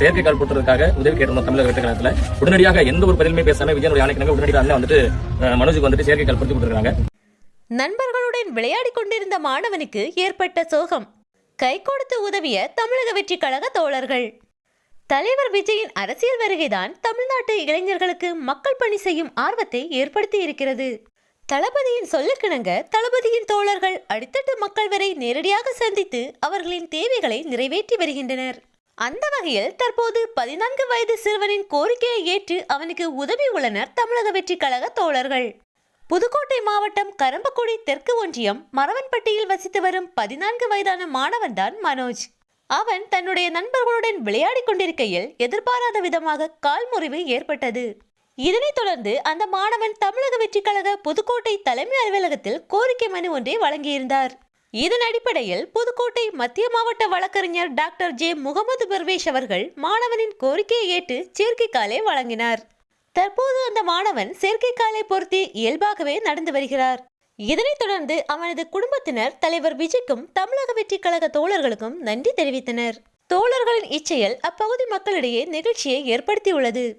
செயற்கை கால் போட்டுறதுக்காக உதவி கேட்டிருந்தோம் தமிழக வெட்டுக்கணத்துல உடனடியாக எந்த ஒரு பதிலுமே பேசாம விஜயனுடைய ஆணைக்கிணங்க உடனடியாக வந்துட்டு மனோஜுக்கு வந்துட்டு செயற்கை கால் பொருத்தி கொடுத்துருக்காங்க. நண்பர்களுடன் விளையாடி கொண்டிருந்த மாணவனுக்கு ஏற்பட்ட சோகம். கை கொடுத்து உதவிய தமிழக வெற்றி கழக தோழர்கள். தலைவர் விஜயின் அரசியல் வருகைதான் தமிழ்நாட்டு இளைஞர்களுக்கு மக்கள் பணி செய்யும் ஆர்வத்தை ஏற்படுத்தி இருக்கிறது. தளபதியின் சொல்லுக்கிணங்க தளபதியின் தோழர்கள் அடித்தட்டு மக்கள் வரை நேரடியாக சந்தித்து அவர்களின் தேவைகளை நிறைவேற்றி வருகின்றனர். அந்த வகையில் தற்போது பதினான்கு வயது சிறுவனின் கோரிக்கையை ஏற்று அவனுக்கு உதவி உள்ளனர் தமிழக வெற்றி கழக தோழர்கள். புதுக்கோட்டை மாவட்டம் கரம்பக்குடி தெற்கு ஒன்றியம் மரவன்பட்டியில் வசித்து வரும் பதினான்கு வயதான மாணவன்தான் மனோஜ். அவன் தன்னுடைய நண்பர்களுடன் விளையாடிக் கொண்டிருக்கையில் எதிர்பாராத விதமாக கால் முறிவு ஏற்பட்டது. இதனைத் தொடர்ந்து அந்த மாணவன் தமிழக வெற்றி கழக புதுக்கோட்டை தலைமை அலுவலகத்தில் கோரிக்கை மனு ஒன்றை வழங்கியிருந்தார். இதன் அடிப்படையில் புதுக்கோட்டை மத்திய மாவட்ட வழக்கறிஞர் டாக்டர் ஜே. முகமது பர்வேஷ் அவர்கள் மாணவனின் கோரிக்கையை ஏற்று செயற்கைக்காலை வழங்கினார். தற்போது அந்த மாணவன் செயற்கைக்காலை பொருத்தி இயல்பாகவே நடந்து வருகிறார். இதனைத் தொடர்ந்து அவனது குடும்பத்தினர் தலைவர் விஜய்க்கும் தமிழக வெற்றி கழக தோழர்களுக்கும் நன்றி தெரிவித்தனர். தோழர்களின் இச்செயல் அப்பகுதி மக்களிடையே நெகிழ்ச்சியை ஏற்படுத்தியுள்ளது.